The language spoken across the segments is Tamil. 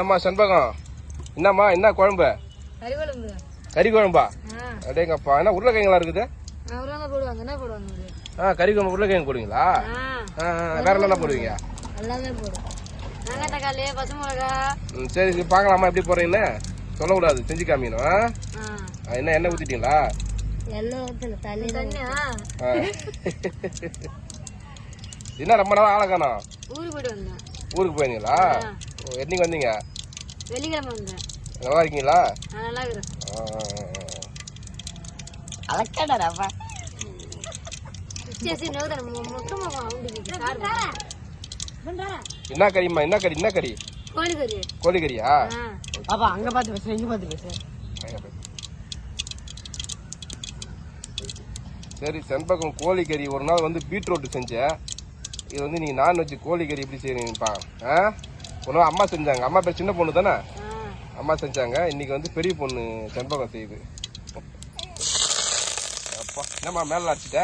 என்னம்மா செண்பகம்? என்னம்மா என்ன குழம்பு? கறி குழம்பு கறி குழம்பா ஆ. அடேங்கப்பா என்ன உருளைக்கிழங்கெல்லாம் இருக்குது? அவராங்க போடுவாங்க. என்ன போடுவாங்க இது? ஆ கறி குழம்பு உருளைக்கிழங்கு போடுவீங்களா? வேற என்ன போடுவீங்க? எல்லாமே போடும் வெங்காய தக்காளி பச்சை மிளகா. ம், சரி சரி பார்க்கலாமா எப்படி போடுறீங்கன்னு? சொல்லக்கூடாது செஞ்சு காமிக்கணும் என்ன எண்ணெய் ஊற்றிட்டீங்களா என்ன ரொம்ப நேரம் ஆளை காணோம்? ஊருக்கு போயிட்டு வந்தேன் ஊருக்கு போயிருந்தீங்களா? என்னைக்கு வந்தீங்க? வெள்ளிக்கிழமை வந்தேன். நல்லா இருக்கீங்களா? நல்லா இருக்கிறேன். அலக்கடா சார் என்ன கறிம்மா? என்ன கறி? என்ன கறி? கோழி கறி கோழிக்கறியா பாப்பா அங்க பாத்து பேசு இங்க பாத்து பேசு. சரி செண்பகம் கோழிக்கறி. ஒரு நாள் வந்து பீட்ரூட் செஞ்சேன். இது வந்து நீங்க நான்வெஜ் கோழிக்கறி எப்படி செய்றீங்கப்பா? ஆ? நாள் அம்மா செஞ்சாங்க. அம்மா பேர் சின்ன பொண்ணு தானே? அம்மா செஞ்சாங்க. இன்னைக்கு வந்து பெரிய பொண்ணு செண்பகம் செய்யுது. அப்பா என்னம்மா மேல அடிச்சிட்ட?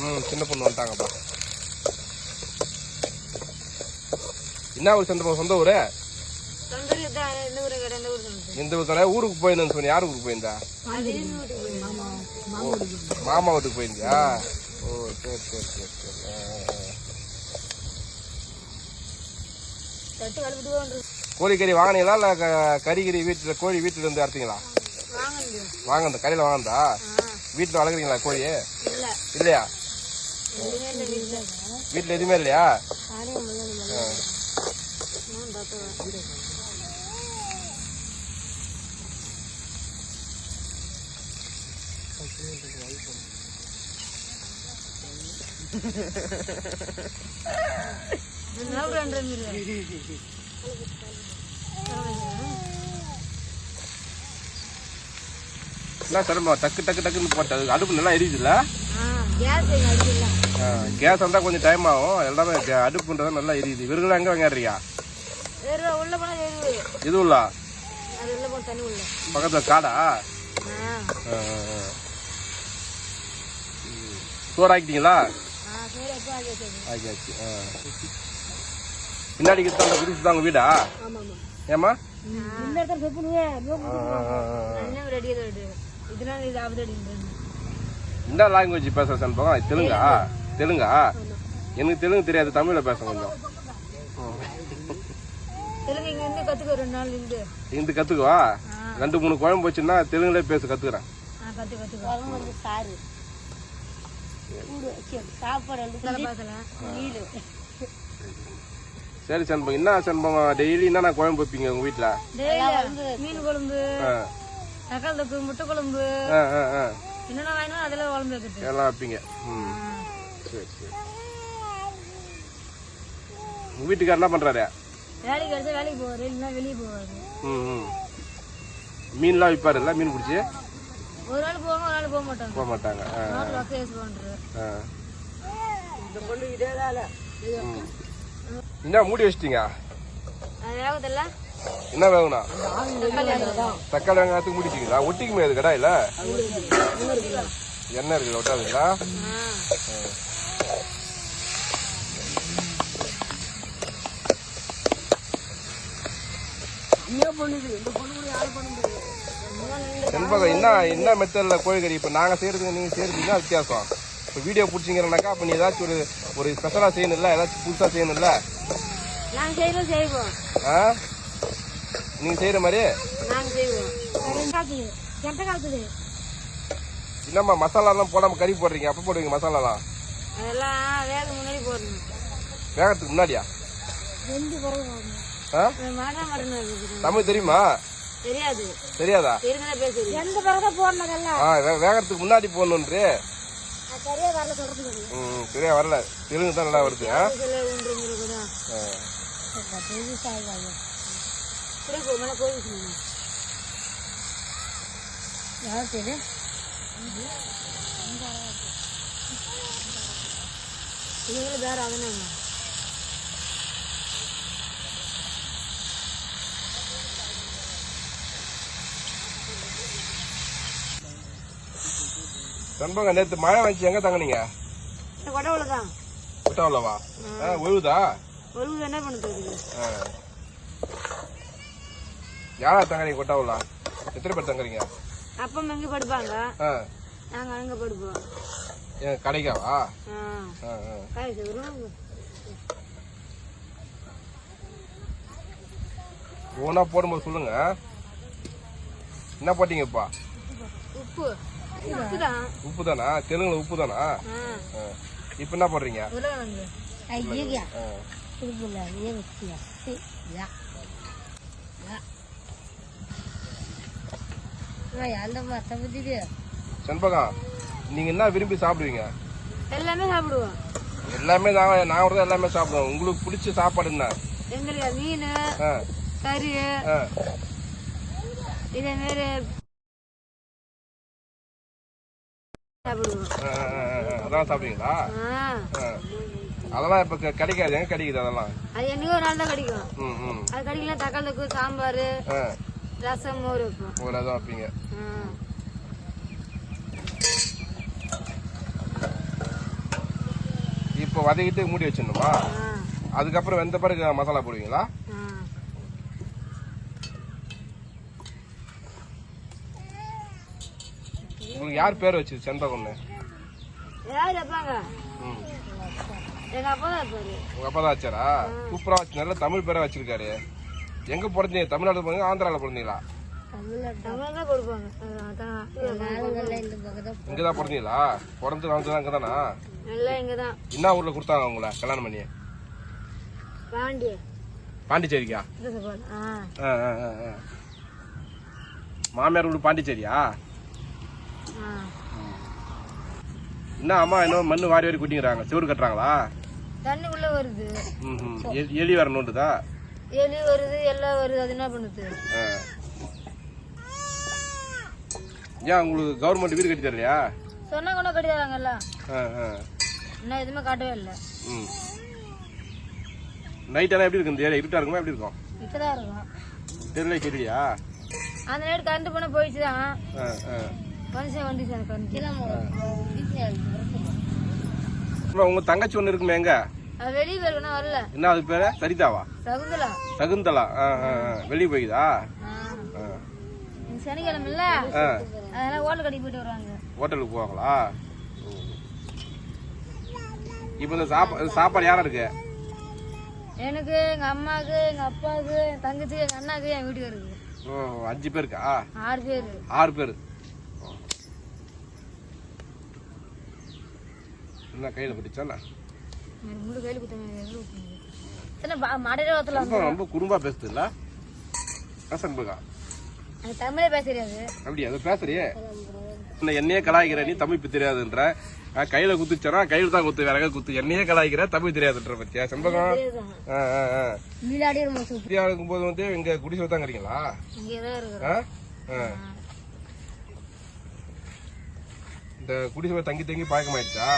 ம் சின்ன பொண்ணு வந்துட்டாங்கப்பா. என்ன ஊர் செண்பகம்? சொந்த ஊரு தொண்டருக்கு தான் எந்த ஊருக்கு கடை எந்த ஊர் சொன்னது இந்த ஊர் ஊருக்கு போயிருந்தேன்னு சொன்னி யார் ஊருக்கு போயிருந்தா? மாமா வீட்டுக்கு போயிருந்தியா? ஓ சரி சரி சரி சரி. கோழிக்கறி வாங்கினீங்களா? இல்லை க- கறிக்கறி வீட்டில் கோழி வீட்டில் இருந்து அறுத்தீங்களா? வாங்க அந்த கடையில் வாங்கந்தா வீட்டில் வளர்க்குறீங்களா கோழி இல்லையா? வீட்டில் வீட்டில் எதுவுமே இல்லையா ஆடியும் முள்ளு ஆ. நான் பார்த்தேன் என்ன சிரமமா டக்கு டக்கு டக்குன்னு போட்டது அடுப்பு நல்லா எரியுதுல்ல? கேஸ் கேஸ் வந்தால் கொஞ்சம் டைம் ஆகும். எல்லாமே கே- அடுப்புன்றது நல்லா எரியுது. விறகுலாம் எங்கே வாங்கிடுறியா? வேறு உள்ள? பக்கத்தில் காடா? ஆ ஆ, ஆ, பின்னாடி கிட்ட அந்த குடிச்சு தாங்க வீடா? ஏம்மா? இந்த லாங்குவேஜ் பேசுற சன்பகம் தெலுங்கா? தெலுங்கா. எனக்கு தெலுங்கு தெரியாது தமிழ்ல பேச கொஞ்சம் தெலுங்கு இங்க இருந்து கத்துக்க ரெண்டு நாள் இருந்து. இந்த கத்துக்குவா? ரெண்டு மூணு குழம்பு வச்சுன்னா தெலுங்குல பேச கத்துக்கிறேன் ஆ கத்து கத்துக்க வந்து சாரு சண்பகம் என்ன சண்பகம் டெய்லி என்ன குழம்பு வைப்பீங்க உங்க வீட்டுல மீன் குழம்பு ஆ, தக்காளி தொக்கு முட்டை குழம்பு. ஆ, ஆ, ஆ. என்னென்ன வாங்கினா அதெல்லாம் குழம்பு வைக்கிறது எல்லாம் வைப்பீங்க. ம். சரி சரி. உங்க வீட்டுக்காரர் என்ன பண்றாரு? வேலைக்கு வேலைக்கு போவாரு இல்லைன்னா வெளியே போவாரு. ம் ம். மீன்லாம் விற்பாருல்ல மீன் பிடிச்சி? ஒரு நாள் போவாங்க ஒரு நாள் போக மாட்டாங்க. போக மாட்டாங்க. என்ன மூடி வச்சிட்டீங்க? என்ன வேணும்னா தக்காளி வெங்காயத்துக்கு மூடிட்டீங்களா ஒட்டிக்குமே அது கடாயில எண்ணெய் இருக்குல்ல ஒட்டாதுங்களா? என்ன பண்ணுது இந்த பொண்ணு கூட யாரும் பண்ண முடியாது. செண்பகம் என்ன என்ன மெத்தட்ல கோழிக்கறி? இப்போ நாங்கள் செய்யறதுக்கு நீங்கள் செய்யறதுக்கு என்ன வித்தியாசம்? இப்போ வீடியோ பிடிச்சிங்கிறனாக்கா அப்போ நீ ஏதாச்சும் ஒரு ஒரு ஸ்பெஷலாக செய்யணும்ல? ஏதாச்சும் புதுசாக செய்யணும்ல? ஆ? நீங்கள் செய்கிற மாதிரி? என்னம்மா மசாலாலாம் போடாமல் கறி போடுறீங்க? அப்போ போடுவீங்க மசாலாலாம்? வேகத்துக்கு முன்னாடியா? ஆ? தமிழ் தெரியுமா? தெரியாது. தெரியாதா? எந்த பிறகு போடணும் ஆ வே- வேகத்துக்கு முன்னாடி போடணுன்றே சரியா வரல சொல்றது ம் சரியா வரல. தெலுங்கு தான் நல்லா வருது? ஆ. இவங்களும் வேற அவனாங்க செண்பகம் நேத்து மழை வந்துச்சு. எங்க தங்குனீங்க? இந்த கொடவுல தான் விட்டாவளவா ஒழுகுதா? ஒழுங்கு என்ன பண்ணுறது. யாரா தங்குறீங்க கொட்டாவுல எத்தனை பேர் தங்குறீங்க? அப்பா அம்மா எங்கே படுப்பாங்க? ஆ. நாங்கள் அங்கே படுப்போம். ஏன் கடைக்காவா? ஒவ்வொன்றா போடும்போது சொல்லுங்க. என்ன போட்டீங்கப்பா உப்பு. உப்பு தான் தானா தெலுங்குல உப்பு தானா இப்போ என்ன போடுறீங்க? செண்பகம் நீங்க என்ன விரும்பி சாப்பிடுவீங்க? எல்லாமே சாப்பிடுவோம். எல்லாமே நாங்க நான் கூட எல்லாமே சாப்பிடுவோம் உங்களுக்கு பிடிச்ச சாப்பாடு என்ன? எங்களுக்கு மீன் கறி. இதே மாரி அதெல்லாம் சாப்பிடுவீங்களா. அதெல்லாம் இப்ப கிடைக்காது. எங்க கிடைக்குது அதெல்லாம்? அது என்னைக்கோ ஒரு நாள் தான் கிடைக்கும். அது கிடைக்கல தக்காளி தொக்கு சாம்பார் ரசம் மோர் வைப்போம். ஒரு இதாக வைப்பீங்க. இப்போ வதக்கிட்டு மூடி வச்சிடணுமா. அதுக்கப்புறம் வெந்த பிறகு மசாலா போடுவீங்களா ஆ. உங்களுக்கு யார் பேர் வச்சு செண்பகம்னு யார் எங்க அப்பா தான் உங்க அப்பா தான் வச்சாரா? சூப்பரா வச்சு நல்ல தமிழ் பேரா வச்சிருக்காரு. எங்க பிறந்தீங்க? தமிழ்நாடு பிறந்தீங்க ஆந்திரால பிறந்தீங்களா? இங்கதான் பிறந்தீங்களா? பிறந்து வளர்ந்தது அங்கதானா எல்லாம் இங்க தான். என்ன ஊர்ல கொடுத்தாங்க உங்களை கல்யாணம் பண்ணி? பாண்டி பாண்டிச்சேரிக்கா. மாமியார் வீடு பாண்டிச்சேரியா? என்ன அம்மா என்ன மண்ணு வாரி வாரி குட்டிங்கிறாங்க. செவுரு கட்டுறாங்களா? தண்ணி உள்ள வருது எலி நோண்டுதா? எலி வருது எல்லாம் வருது. அது என்ன பண்ணுது. ஏன் உங்களுக்கு கவர்மெண்ட் வீடு கட்டி தரலையா? சொன்னா கூட கட்டிடுறாங்கல்ல ஆ, ஆ. இன்னும் எதுவுமே காட்டவே இல்லை. ம். நைட் எல்லாம் எப்படி இருக்கு? இந்த ஏரியா இருட்டா இருக்குமா? எப்படி இருக்கும்? இப்பதான் இருக்கும். தெரியல தெரியலையா அந்த நேரம் கரண்ட் போன போயிடுச்சு தான் உங்க தங்கச்சி ஒண்ணு இருக்குமே எங்க? வெளியே போயிருக்கணும் வரல. என்ன அது பேரு? சரிதாவா? சகுந்தலா. சகுந்தலா. வெளியே போய்க்குதா. இன்னைக்கு சனிக்கிழமை இல்ல? ஆ. அதெல்லாம் ஓட்டல் கடைக்கு போயிட்டு வருவாங்க. ஹோட்டலுக்கு போவாங்களா? இப்போ இந்த சாப்பா சாப்பாடு யாரா இருக்கு? எனக்கு எங்க அம்மாவுக்கு எங்க அப்பாவுக்கு என் தங்கச்சி எங்க அண்ணாக்கு என் வீட்டுக்காருக்கு ஓ, அஞ்சு பேருக்கா? ஆறு பேர். ஆறு பேர். என்ன கையில எனக்கு முழு கையில் குத்த மாடையில ஓத்தலாம் ரொம்ப குறும்பா பேசுது இல்ல பேசன்புகா எனக்கு தமிழே பேச அப்படி அதை பேசுறியே? என்ன என்னையே கலாய்க்கிற நீ தமிழ் தெரியாதுன்ற. கையில குத்துச்சனா கையில தான் குத்து வேற குத்து. என்னையே கலாய்க்கிற தமிழ் தெரியாதுன்ற பத்தியா செண்பகம் ஃப்ரீயா இருக்கும்போது வந்து இங்க குடிசை தான் இருக்கீங்களா. இந்த குடிசை தங்கி தங்கி பழக்கமாயிடுச்சா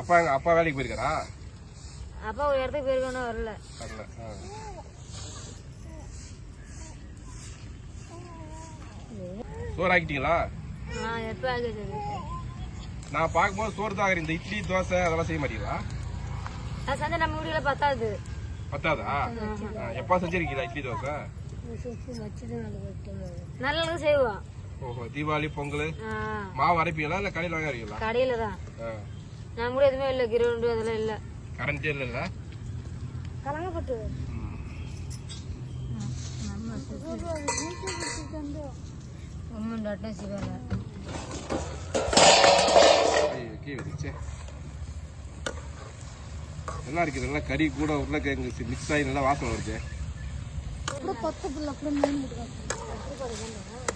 அப்பா எங்க அப்பா வேலைக்கு போயிருக்காரா? அப்பா ஒரு இடத்துக்கு போயிருக்கணும் வரல. வரல. சோறு ஆக்கிட்டீங்களா? நான் பார்க்கும்போது சோறு தான். இந்த இட்லி தோசை அதெல்லாம் செய்ய மாட்டீங்களா? செஞ்சா நம்ம வீடுல பத்தாது. பத்தாதா? எப்பா செஞ்சிருக்கீங்களா இட்லி தோசை? நல்லது செய்வோம். ஓஹோ தீபாவளி பொங்கல் ஆ. மாவு அரைப்பீங்களா இல்ல கடையில் வாங்க அரைப்பீங்களா? கடையில தான். நம்ம கூட எதுவுமே இல்லை கிரவுண்டு அதெல்லாம் இல்லை. கரண்டே இல்லைல்ல கலங்கப்பட்டு ம். ஒம்மன் டாட்டா சிவால ஐயோ, கீழே விரிச்சே. நல்லா இருக்குது நல்லா கறி கூட உருளைக்கிழங்கு மிக்ஸ் ஆகி நல்லா வாசனை வருது. ஏண்டு அது இப்பி இப்பி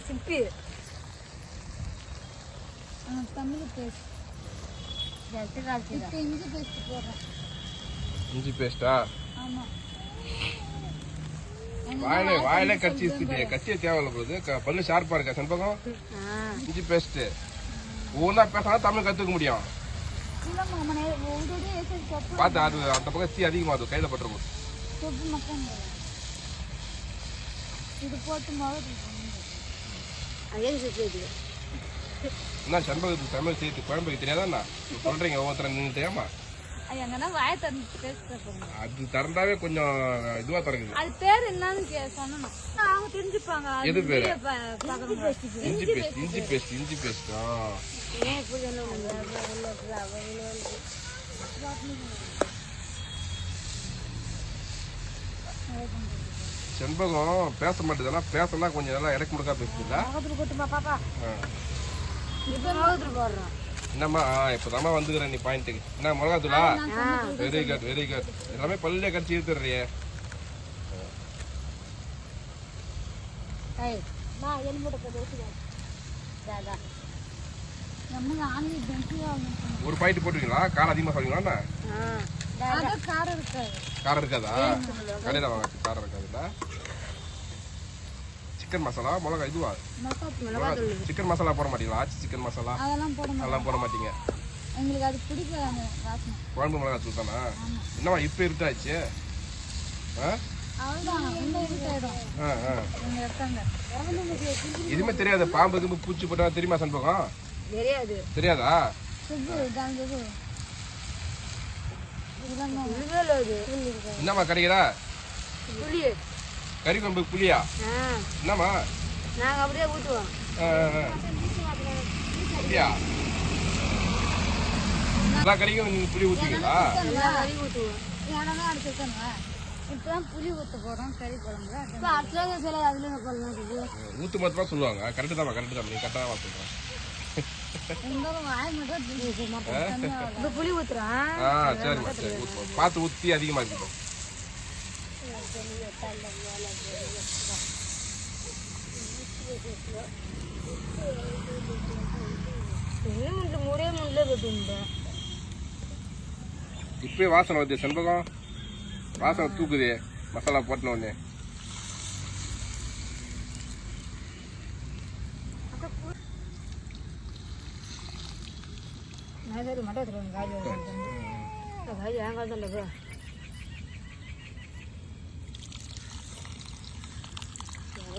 சிப்பி தமிழ் பேசு இஞ்சி பேஸ்ட்? போடுறேன் இஞ்சி பேஸ்டா ஆமா வாயில வாயில கடிச்சு இசுக்கிட்டே கத்தியே தேவையில்ல போகுது க- பல்லு ஷார்ப்பா இருக்கா? செண்பகம்? இஞ்சி பேஸ்ட் ஒவ்வொன்றா பேசினா தமிழ் கத்துக்க முடியும். பார்த்து அது அந்த பக்கம் தீ அதிகமாகுது கையில் பட்டுரும் சொப்பு மட்டும் இது போட்டு அதே என்ன சண்பகத்துக்கு சமையல் செய்யறது குழம்பு வைக்க தெரியாதாண்ணா சொல்றீங்க ஒவ்வொருத்தர நின்று தெரியாமா எங்கன்னா வாய திறந்து பேச அது திறந்தாவே கொஞ்சம் இதுவா திறக்குது. அது பேர் என்னன்னு சொல்லணும். அவங்க தெரிஞ்சுப்பாங்க. எது பேரு? இஞ்சி பேஸ்ட் இஞ்சி பேஸ்ட் இஞ்சி பேஸ்ட் செண்பகம் பேச மாட்டேதுன்னா பேசனா கொஞ்சம் நல்லா இடக்கு முடுக்கா பேசுதுல்ல பாப்பா. இப்போ போடுறோம். என்னம்மா? ஆ இப்போதாம்மா வந்துக்கிறேன் நீ பாயிண்ட்டுக்கு என்ன மிளகாத்தூளா? வெரி குட் வெரி குட் எல்லாமே பல்லே கடிச்சு பென்சில் ஒரு பாயிண்ட் போட்டுருக்கீங்களா காரம் அதிகமாக இருக்காது. காரம் இருக்காதா? கடையில் வாங்க காரம் இருக்காதுல்ல? சிக்கன் மசாலா மிளகா இதுவா சிக்கன் மசாலா போட மாட்டீங்களா? ஆச்சி சிக்கன் மசாலா அதெல்லாம் போட மாட்டோம். அதெல்லாம் போட மாட்டீங்க. எங்களுக்கு அது குழம்பு மிளகா தூள் தானா? என்னம்மா இப்போ இருட்டாச்சு? ஆ? எதுவுமே தெரியாது. பாம்பு கிம்பு பூச்சி போட்டா தெரியுமா சண்பகம் தெரியாது. என்னம்மா கறிக்கிறா புளி. கறி குழம்பு புளியா என்னம்மா? நாங்க அப்படியே ஊற்றுவோம். அப்படியா எல்லா கறிக்கும் நீங்க புளி ஊத்துவீங்களா? எல்லாம் கறி ஊற்றுவோம் ஏன்னா அடிச்சிருக்கானுங்க இப்பதான் புளி ஊற்ற போகிறோம் கறி குழம்பு இப்போ அட்லாங்க சில அதுல ஊத்து சொல்லுவாங்க. கரெக்டு தான் கரெக்டு தான் நீ கரெக்டாக தான் இப்போ புளி ஊற்றுறான் ஆ சரிம்மா சரி. ஊத்துவோம். இருக்கட்டும் இன்னும் இந்த மூடே முள்ள போட்டு இப்பயே வாசனை வருது செண்பகம். வாசனை தூக்குது மசாலா போட்டின உடனே. நான் சரி மட்டும் காய் காய் ஏன் காலத்தில் இல்லை ஆ ஏ ஏ ஏ செண்பகம் என்ன ஏ ஏ இன்னும் பாரு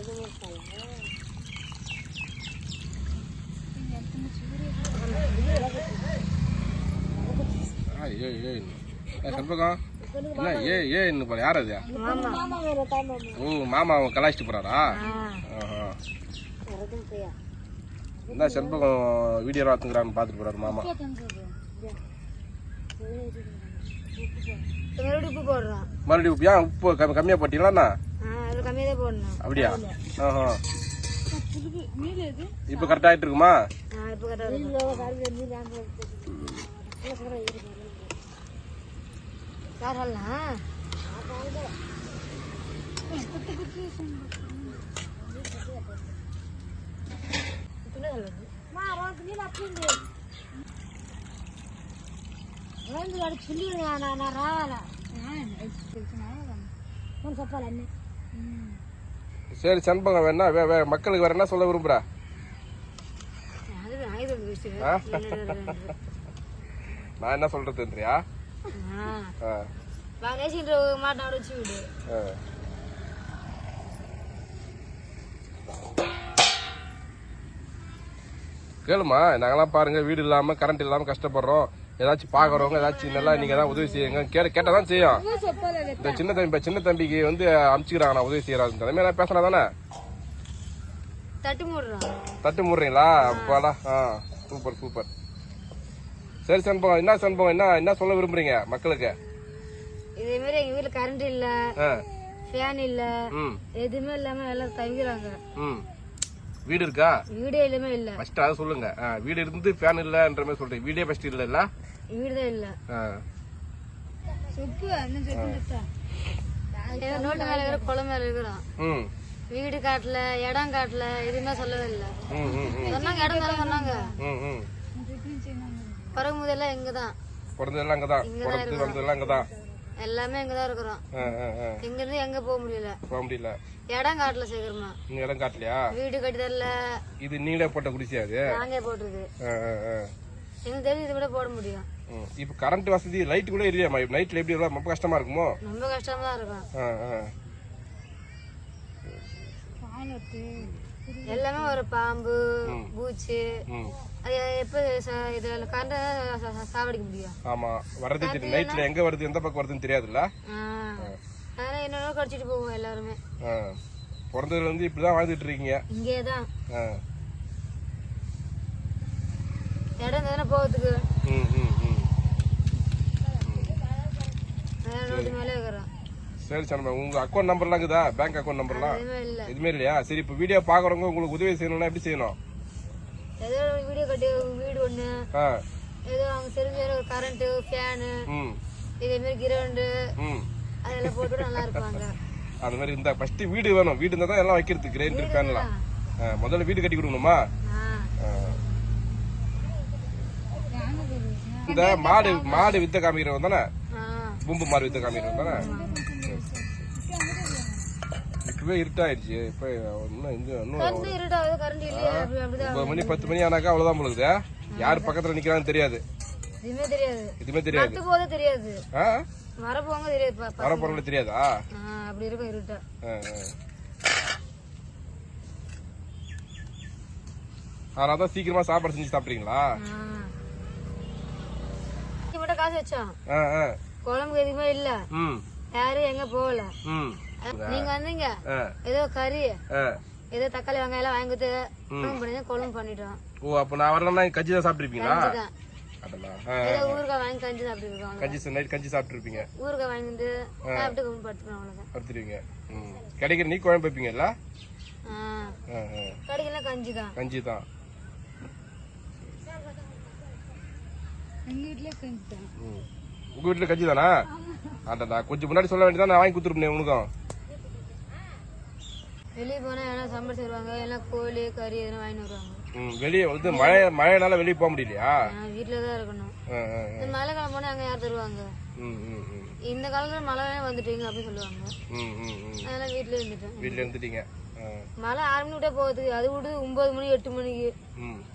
யார் அது ஓ மாமா அவன் கலாய்ச்சிட்டு போறாரா. என்ன செண்பகம் வீடியோ பார்த்துட்டு போறாரு மாமா மறுபடியும் உப்பு ஏன் உப்பு கம்மி கம்மியாக போட்டீங்களாண்ணா தான் போடணும். அப்படியா? எது? இப்போ கரெக்டாக ஆகிட்டு இருக்குமா? ஆ இப்போ கரெக்டாக காரெல்லாம் சரி செண்பகம் வேணா வே வே மக்களுக்கு வேற என்ன சொல்ல விரும்புற? நான் என்ன சொல்றதுன்றியா. கேளுமா நாங்கெல்லாம் பாருங்க வீடு இல்லாம கரண்ட் இல்லாம கஷ்டப்படுறோம். ஏதாச்சும் பாக்குறவங்க ஏதாச்சும் நல்லா நீங்க தான் உதவி செய்யுங்க. கேட்ட கேட்டாதான் செய்யும். இந்த சின்ன தம்பி இப்ப சின்ன தம்பிக்கு வந்து அமுச்சுக்கிறாங்க நான் உதவி செய்யறாங்க அந்த மாதிரி பேசினா தானே தட்டு மூடுறான். தட்டு முடுறீங்களா? அப்பாடா ஆ சூப்பர் சூப்பர் சரி சண்பகம் என்ன சண்பகம் என்ன என்ன சொல்ல விரும்புறீங்க மக்களுக்கு? இதே மாதிரி எங்க வீட்டுல கரண்ட் இல்ல ஃபேன் இல்ல எதுவுமே இல்லாம எல்லாம் தவிக்கிறாங்க வீடு இருக்கா? வீடே எல்லாமே இல்ல. ஃபர்ஸ்ட் அதை சொல்லுங்க. வீடு இருந்து ஃபேன் இல்லைன்ற மாதிரி சொல்றீங்க. வீடே ஃபர்ஸ்ட் இல்லைல்ல வீடுதான் இல்ல. சொப்பு என்ன சொப்பு நோட்டு மேல இருக்கிற குளம் மேல இருக்கிறோம் ம். வீடு காட்டல இடம் காட்டல எதுவுமே சொல்லவே இல்ல. ம் ம் ம். சொன்னாங்க இடம் தானே சொன்னாங்க. ம் ம். பிறகு முதல்ல இங்கதான். பிறந்ததெல்லாம் அங்கதான் பிறந்து வந்ததெல்லாம் அங்கதான் எல்லாமே இங்கதான் இருக்கிறோம். ஆ, ஆ, ஆ. இங்க இருந்து எங்க போக முடியல. போக முடியல. இடம் காட்டல சீக்கிரமா நீ இடம் காட்டலையா? வீடு கட்டி தரல. இது நீங்களே போட்ட குடிசையா அது? நாங்கே போட்டுருக்கு. எனக்கு தெரிஞ்சு இதை விட போட முடியும். இப்ப கரண்ட் வசதி லைட் கூட இல்லையாமா நைட்ல எப்படி ரொம்ப கஷ்டமா இருக்குமோ? ரொம்ப கஷ்டமா தான் இருக்கும். ஆ, ஆ. எல்லாமே ஒரு பாம்பு பூச்சி. அது எப்போ இதில் கரண்ட சாவடிக்க முடியும்? ஆமா. வர்றது நைட்ல எங்க வருது எந்த பக்கம் வருதுன்னு தெரியாதுல்ல. அதனால என்னென்ன கடிச்சிட்டு போவோம் எல்லாருமே. பிறந்ததுல இருந்து இப்படிதான் வாழ்ந்துட்டு இருக்கீங்க. இங்கே தான். இடம் தானே போகிறதுக்கு ரோட்டு மேலே இருக்கிறோம். சரி சனமா உங்க அக்கௌண்ட் நம்பர்லாம் இருக்குதா? பேங்க் அக்கௌண்ட் நம்பர்லாம் எதுவுமே இல்லை. எதுவுமே இல்லையா? சரி இப்ப வீடியோ பாக்குறவங்க உங்களுக்கு உதவி செய்யணும்னா எப்படி செய்யணும்? ஏதோ வீடியோ கட்டி வீடு ஆ. ஏதோ அவங்க தெரிஞ்ச ஒரு கரண்ட்டு ஃபேனு இதே மாதிரி கிரவுண்டு அதெல்லாம் போட்டு நல்லா இருப்பாங்க. அந்த மாதிரி இருந்தா ஃபர்ஸ்ட் வீடு வேணும். வீடு இருந்தா தான் எல்லாம் வைக்கிறது கிரைண்டர் ஃபேன்லாம் முதல்ல வீடு கட்டி கொடுக்கணுமா. இந்த மாடு மாடு வித்த காமிக்கிறவன் தானே? பூம்பு மாடு வித்த காமிக்கிறவன் தானே? இப்பவே இருட்டாயிடுச்சு. இப்ப இன்னும் இன்னும் ஒன்பது மணி பத்து மணி ஆனாக்கா அவ்வளவுதான் போலுது யார் பக்கத்துல நிக்கிறான்னு தெரியாது. எதுவுமே தெரியாது. தெரியாது. வரப்போங்க தெரியாது. வரப்போறவங்கள தெரியாதா அப்படி இருக்கும் இருட்டா. அதனால தான் சீக்கிரமா சாப்பாடு செஞ்சு சாப்பிட்றீங்களா? மட்டும் காசு வச்சோம். குழம்புக்கு எதுவுமே இல்ல. யாரும் எங்க போகல. நீங்க வந்தீங்க. ஏதோ கறி. ஏதோ தக்காளி வெங்காயம் எல்லாம் வாங்கி கொடுத்து குழம்பு பண்ணி குழம்பு பண்ணிட்டோம். ஓ அப்போ நான் வரலன்னா கஞ்சி தான் சாப்பிட்ருப்பீங்களா இதுதான் அதெல்லாம் ஊறுகாய் வாங்கி கஞ்சி சாப்பிட்டு இருக்கோம் கஞ்சி நைட் கஞ்சி சாப்பிட்ருப்பீங்க ஊறுகாய் வாங்கி வந்து சாப்பிட்டு குழம்பு படுத்துக்கிறோம் படுத்துருவீங்க. கிடைக்கிற நீ குழம்பு வைப்பீங்கல்ல கடைக்கெல்லாம் கஞ்சி தான் கஞ்சி தான் எங்க வீட்லயே கஞ்சி தான் ம். உங்க வீட்டில் கஞ்சி தானா ஆண்டா கொஞ்சம் முன்னாடி சொல்ல வேண்டியதான் நான் வாங்கி கொடுத்துருப்பேன் உனக்கும். வெளியே போனா எல்லாம் சம்பளம் செய்வாங்க எல்லாம் கோழி கறி எதனா வாங்கிட்டு வருவாங்க. ம் வெளியே வந்து மழை மழைனால வெளியே போக முடியலையா? வீட்டுல தான் இருக்கணும். இந்த மழை காலம் போனா அங்க யார் தருவாங்க? இந்த காலத்துல மழை வந்துட்டீங்க அப்படின்னு சொல்லுவாங்க. ம் ம் ம். அதனால வீட்டுல இருந்துட்டேன். வீட்டில் இருந்துட்டீங்க. மழை ஆறு மணி விட்டா போகுது அது விட்டு ஒன்பது மணி எட்டு மணிக்கு.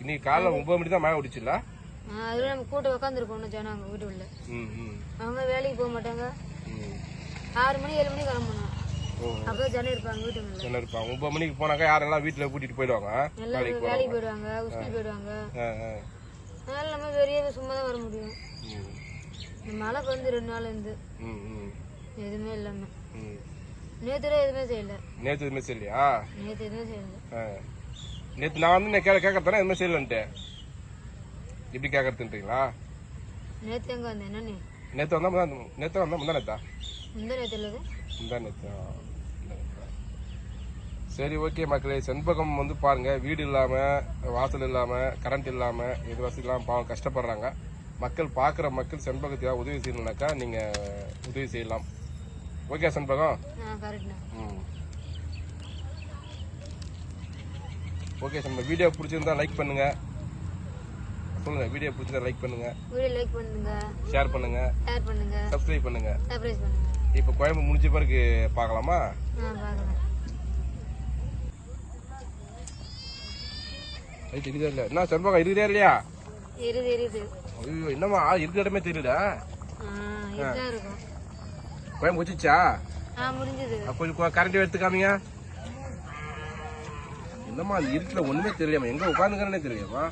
இன்னைக்கு காலைல ஒன்பது மணி தான் மழை விடுச்சுல்ல ஆ, அதுல நம்ம கூட்ட உட்காந்துருக்கோம் ஜனம் அங்க வீட்டு உள்ள. அவங்க வேலைக்கு போக மாட்டாங்க. ஆறு மணி ஏழு மணி கிளம்பணும். ஓ அப்பதான் ஜனம் இருப்பாங்க வீட்டுக்குள்ள என்ன இருப்பாங்க. ஒன்பது மணிக்கு போனாக்கா யாரெல்லாம் வீட்டில் கூட்டிட்டு போயிடுவாங்க? வேலைக்கு போயிடுவாங்க உஸ்கூல் போயிடுவாங்க. அதனால நம்ம வெளியே சும்மா தான் வர முடியும். இந்த மழை வந்து ரெண்டு நாள் இருந்து. எதுவுமே இல்லாம. நேற்று எதுவுமே செய்யல. நேற்று எதுவுமே செய்யலையா? நேற்று எதுவுமே செய்யல. நேற்று நான் வந்து கேட்க கேட்கறதானே எதுவுமே செய்யலன்ட்டு. இப்படி கேட்கறதுன்றீங்களா? நேற்று எங்க வந்தேன் என்ன நீ நேற்று வந்தா நேற்று வந்தா முந்தா நேத்தா? முந்த நேற்று இல்லது நேத்தா முந்தா நேத்தா. சரி ஓகே மக்களே. செண்பகம் வந்து பாருங்க வீடு இல்லாம வாசல் இல்லாம கரண்ட் இல்லாம எது வசதி இல்லாம பாவம் கஷ்டப்படுறாங்க. மக்கள் பார்க்குற மக்கள் செண்பகத்துக்காக உதவி செய்யணும்னாக்கா நீங்க உதவி செய்யலாம். ஓகே செண்பகம்? ம். ஓகே நம்ம வீடியோ பிடிச்சிருந்தா லைக் பண்ணுங்க. சொல்லுங்க வீடியோ பிடிச்சிருந்தா லைக் பண்ணுங்க. வீடியோ லைக் பண்ணுங்க. ஷேர் பண்ணுங்க. ஷேர் பண்ணுங்க. சப்ஸ்கிரைப் பண்ணுங்க. சர்ப்ரைஸ் பண்ணுங்க. இப்போ குழம்பு முடிஞ்ச பிறகு பார்க்கலாமா. ரைட் இருக்குதா இல்லையா என்ன செண்பகம் இருக்குதா இல்லையா? ஐயோ என்னம்மா இருக்கிற இடமே தெரியல குழம்பு முடிஞ்சது. கொஞ்சம் கரண்ட் எடுத்து காமிங்க. என்னம்மா அந்த இருட்டில் ஒண்ணுமே தெரியலையாம்மா. எங்க உட்காந்துக்கிறேனே தெரியலையாம்மா.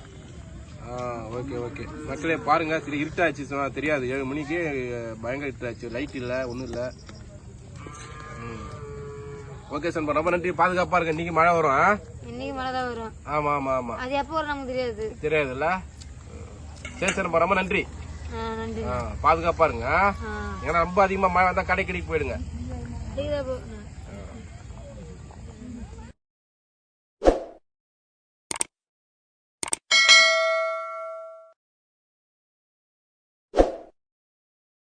ஆ ஓகே ஓகே. மக்களே பாருங்க சரி இருட்டாச்சு தெரியாது. ஏழு மணிக்கு பயங்கர இருட்டாச்சு. லைட் இல்லை ஒன்றும் இல்லை. ஓகே சன்பா ரொம்ப நன்றி. பாதுகாப்பா இருங்க. இன்னைக்கு மழை வரும்? இன்னைக்கு மழை தான் வரும். ஆமா ஆமா ஆமா. அது எப்போ வரும் நமக்கு தெரியாது. தெரியாதுல்ல? சரி சரிப்பா ரொம்ப நன்றி. பாதுகாப்பா இருங்க ஏன்னா ரொம்ப அதிகமா மழை வந்தா கடை கடைக்கு போயிடுங்க.